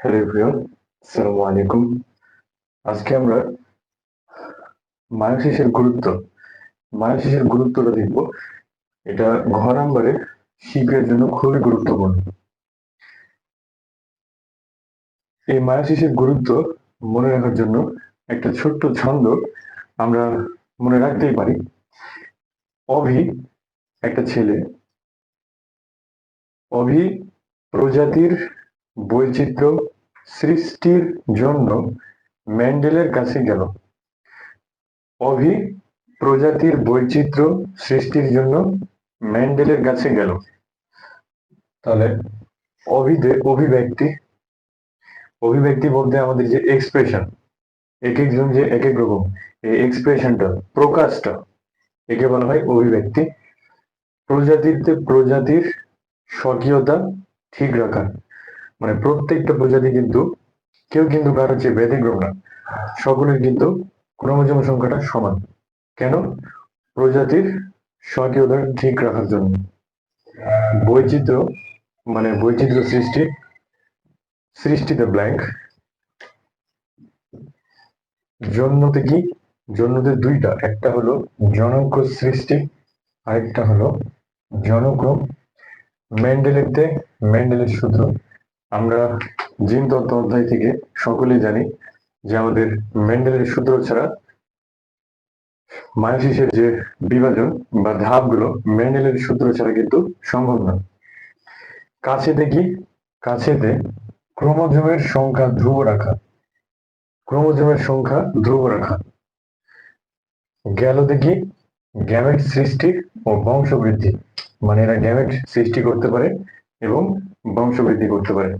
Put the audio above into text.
Hello everyone, আসসালামু আলাইকুম। আজকে আমরা মায়োসিসের গুরুত্ব, মায়োসিসের গুরুত্বটা দেখব। এটা ঘর নাম্বারে শিল্পের জন্য খুবই গুরুত্বপূর্ণ। এই মায়োসিসের গুরুত্ব মনে রাখার জন্য একটা ছোট্ট ছন্দ আমরা মনে রাখতেই পারি। অভি একটা ছেলে। অভি প্রজাতির বৈচিত্র্য সৃষ্টির জন্য ম্যান্ডেলের কাছে গেল। অভি প্রজাতির বৈচিত্র্য সৃষ্টির জন্য ম্যান্ডেলের কাছে গেল। তাহলে অভিদে অভিব্যক্তি। অভিব্যক্তি বলতে আমাদের যে এক্সপ্রেশন এক একজন যে এক এক রকম, এই এক্সপ্রেশনটা প্রকাশটা, একে বলা হয় অভিব্যক্তি। প্রজাতিতে প্রজাতির স্বকীয়তা ঠিক রাখা। মানে প্রত্যেকটা প্রজাতি কিন্তু কেউ কিন্তু কারও চেয়ে ব্যতিক্রম না। সকলের কিন্তু ক্রোমোজোম সংখ্যাটা সমান। কেন? প্রজাতির স্বকীয়তা ঠিক রাখার জন্য। বৈচিত্র্য মানে বৈচিত্র্য সৃষ্টি, সৃষ্টিতে ব্ল্যাঙ্ক জন্মতে কি? জন্মতে দুইটা। একটা হলো জনক সৃষ্টি, আরেকটা হলো জনক্রম মেন্ডেলেরতে মেন্ডেলের সূত্র। আমরা জিন তত্ত্ব অধ্যায় থেকে সকলেই জানি যে আমাদের মেন্ডেলের সূত্র ছাড়া মায়োসিসের যে বিভাজন বা ধাপগুলো মেন্ডেলের সূত্র ছাড়া কিন্তু সম্ভব না কাছেতে কি? কাছেতে ক্রোমোজোমের সংখ্যা ধ্রুব রাখা। ক্রোমোজোমের সংখ্যা ধ্রুব রাখা। গেল দেখি গ্যামেট সৃষ্টি ও বংশবৃদ্ধি। মানে এরা গ্যামেট সৃষ্টি করতে পারে এবং বংশবৃদ্ধি করতে পারে।